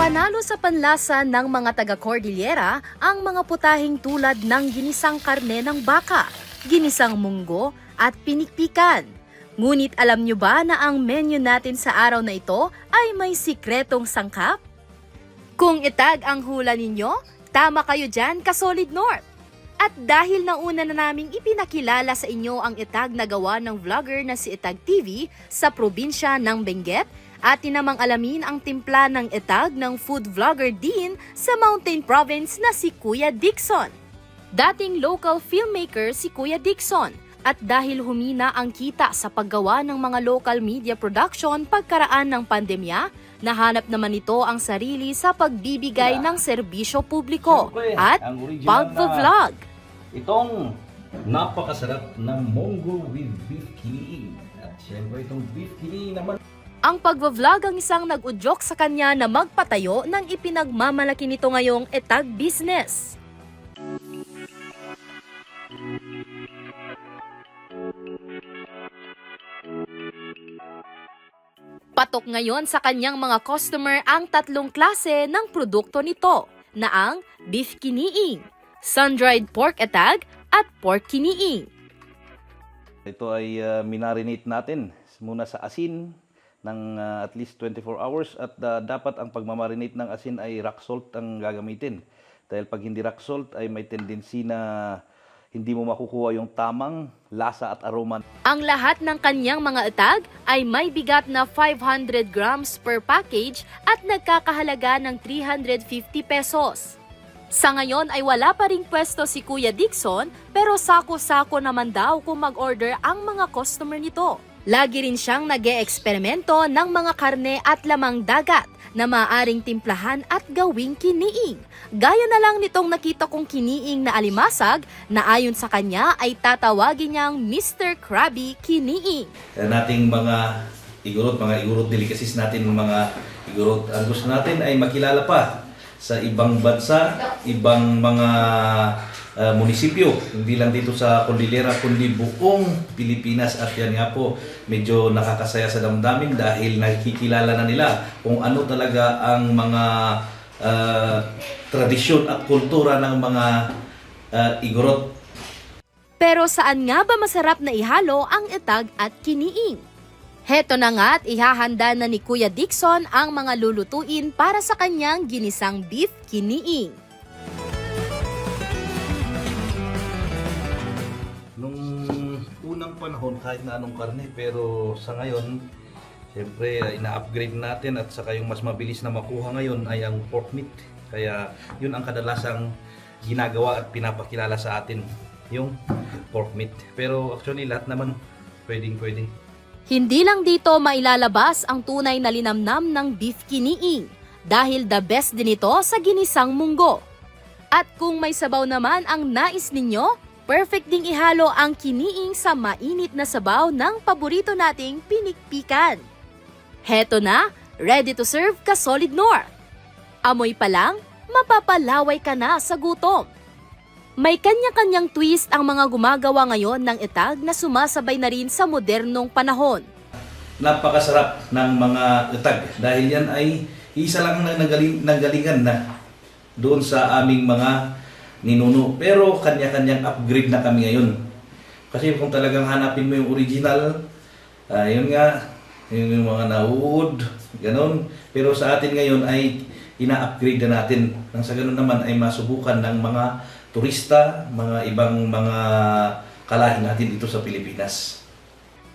Regalo sa panlasa ng mga taga-Cordillera ang mga putahing tulad ng ginisang karne ng baka, ginisang munggo at pinikpikan. Ngunit alam nyo ba na ang menu natin sa araw na ito ay may sikretong sangkap? Kung itag ang hula ninyo, tama kayo dyan ka Solid North. At dahil nauna na naming ipinakilala sa inyo ang itag na gawa ng vlogger na si Itag TV sa probinsya ng Benguet, atin namang alamin ang timpla ng itag ng food vlogger din sa Mountain Province na si Kuya Dixon. Dating local filmmaker si Kuya Dixon at dahil humina ang kita sa paggawa ng mga local media production pagkaraan ng pandemya, nahanap naman ito ang sarili sa pagbibigay ng serbisyo publiko at pagpa-vlog. Itong napakasarap na mongo with beef kiniing. At syempre itong beef kiniing naman Ang pagva-vlog ang isang nag-udyok sa kanya na magpatayo ng ipinagmamalaki nito ngayong etag business. Patok ngayon sa kanyang mga customer ang tatlong klase ng produkto nito na ang beef kiniing, sun-dried pork etag at pork kiniing. Ito ay uh, minarinate natin muna sa asin ng uh, at least 24 hours at uh, dapat ang pagmamarinate ng asin ay rock salt ang gagamitin. Dahil pag hindi rock salt ay may tendency na hindi mo makukuha yung tamang lasa at aroma Ang lahat ng kanyang mga etag ay may bigat na 500 grams per package at nagkakahalaga ng 350 pesos. Sa ngayon ay wala pa ring pwesto si Kuya Dixon pero sako-sako naman daw kung mag-order ang mga customer nito. Lagi rin siyang nag eksperimento ng mga karne at lamang dagat na maaring timplahan at gawing kiniing. Gaya na lang nitong nakita kong kiniing na alimasag na ayon sa kanya ay tatawagin niyang Mr. Krabby Kiniing. Nating mga igurot, mga igurot delicacies natin, mga igurot. Ang gusto natin ay makilala pa sa ibang bansa, ibang mga uh, munisipyo. Hindi lang dito sa Cordillera, kundi buong Pilipinas. At yan nga po, medyo nakakasaya sa damdamin dahil nakikilala na nila kung ano talaga ang mga uh, tradisyon at kultura ng mga uh, igurot Pero saan nga ba masarap na ihalo ang etag at kiniing? Heto na nga at ihahanda na ni Kuya Dixon ang mga lulutuin para sa kanyang ginisang beef kiniing. Unang panahon, kahit na anong karne, pero sa ngayon, siyempre, uh, ina-upgrade natin at saka yung mas mabilis na makuha ngayon ay ang pork meat. Kaya yun ang kadalasang ginagawa at pinapakilala sa atin, yung pork meat. Pero actually, lahat naman pwedeng pwedeng. Hindi lang dito mailalabas ang tunay na linamnam ng beef kiniing dahil the best din ito sa ginisang munggo. At kung may sabaw naman ang nais ninyo, perfect ding ihalo ang kiniing sa mainit na sabaw ng paborito nating pinikpikan. Heto na, ready to serve ka Solid North. Amoy pa lang, mapapalaway ka na sa gutom. May kanya-kanyang twist ang mga gumagawa ngayon ng etag na sumasabay na rin sa modernong panahon. Napakasarap ng mga utag dahil yan ay isa lang ang nagaling, nagalingan na doon sa aming mga ninuno. Pero kanya-kanyang upgrade na kami ngayon. Kasi kung talagang hanapin mo yung original, ah, yun nga, yun yung mga nahuhod, ganun. Pero sa atin ngayon ay ina-upgrade na natin. Nang sa ganun naman ay masubukan ng mga turista, mga ibang mga kalahi natin dito sa Pilipinas.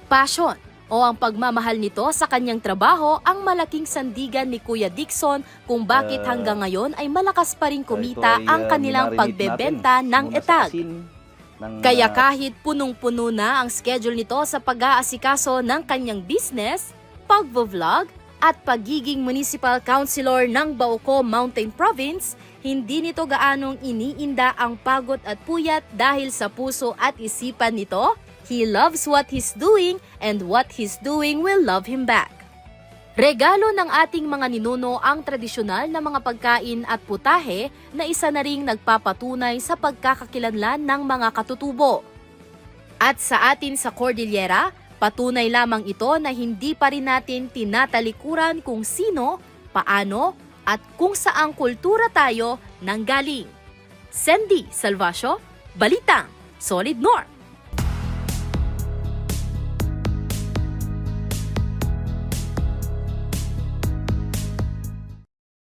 Passion o ang pagmamahal nito sa kanyang trabaho ang malaking sandigan ni Kuya Dixon kung bakit Ah, hanggang ngayon ay malakas pa rin kumita ay, ang uh, kanilang pagbebenta ng etag. ng, Kaya uh, kahit punong-puno na ang schedule nito sa pag-aasikaso ng kanyang business, pagvo-vlog at pagiging municipal councilor ng Bauco Mountain Province, hindi nito gaanong iniinda ang pagod at puyat dahil sa puso at isipan nito, he loves what he's doing and what he's doing will love him back. Regalo ng ating mga ninuno ang tradisyonal na mga pagkain at putahe na isa na ring nagpapatunay sa pagkakakilanlan ng mga katutubo. At sa atin sa Cordillera, patunay lamang ito na hindi pa rin natin tinatalikuran kung sino, paano, at kung saang kultura tayo nanggaling. Sandy Salvasio, Balitang, Solid North.